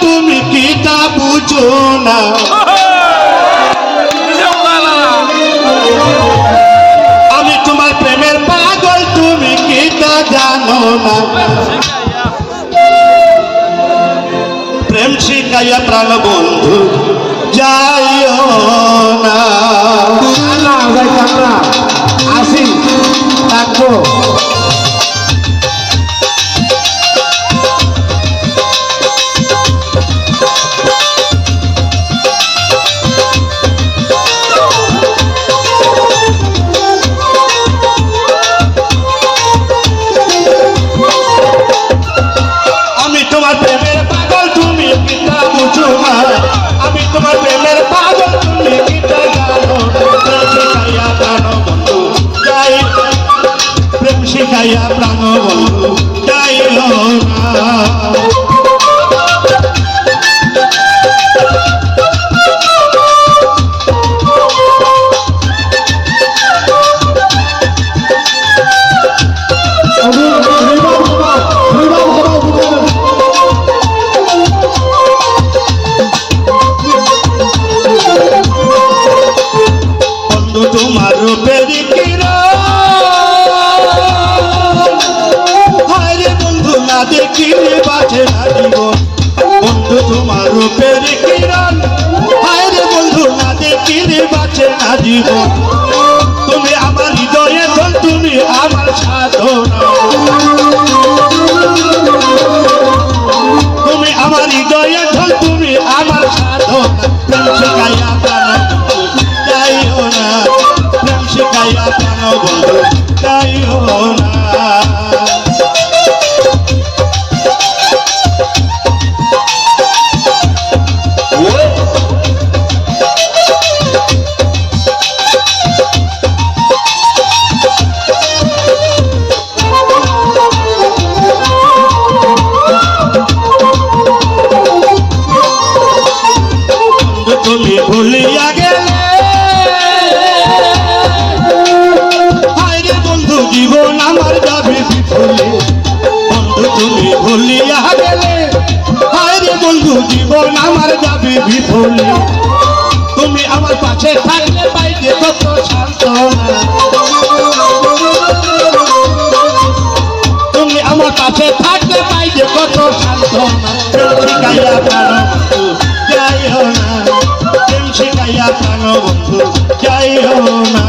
তুমি পিতা বুঝো না। আমি তোমার প্রেমের পাগল, তুমি কি তা জানো না। প্রেম শিখাইয়া প্রাণ বন্ধু প্রেমের পাগল তুমি পিতা বুঝো না। আমি তোমার প্রেমের পাগল তুমি পিতা জানো শিখাইয়া প্রাণ বন্ধু, যাই প্রেম শিখাইয়া প্রাণ বন্ধু, যাই জীবন আমার যাবে বিফলে। তুমি আমার পাশে থাকলে পাইতে কত সান্ত্বনা। তুমি আমার কাছে থাকলে পাইতে কত সান্ত্বনা। শিখাইয়া বন্ধু যাইও না। শিখাইয়া প্রাণ বন্ধু যাইও না।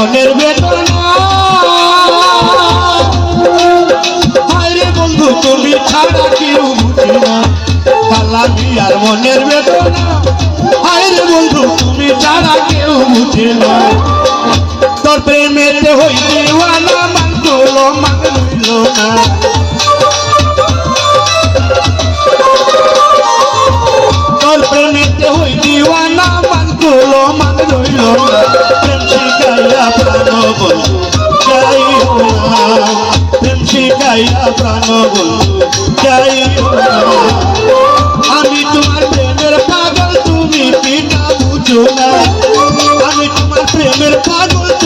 মনের বেদনা। হায়রে বন্ধু, তুমি ছাড়া কেউ বুঝি না। আর মনের বেদনা। হায়রে বন্ধু, তুমি ছাড়া কেউ না। তোর প্রেমেতে হই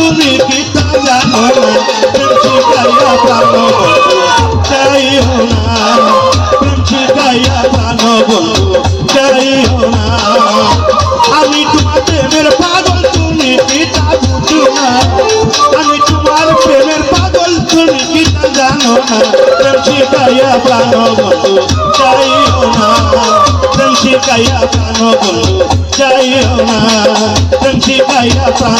তুমি পিতা জানো না প্রেম শিখাইয়া বন্ধু যাইও না প্রেম শিখাইয়া প্রাণ বন্ধু যাইও না আমি তোমার প্রেমের পাগল তুমি পিতা বুঝো না আমি তোমার প্রেমের পাগল তুমি পিতা জানো না প্রেম শিখাইয়া প্রাণ বন্ধু যাইও না প্রেম শিখাইয়া প্রাণ বন্ধু যাইও না প্রেম শিখাইয়া যাইও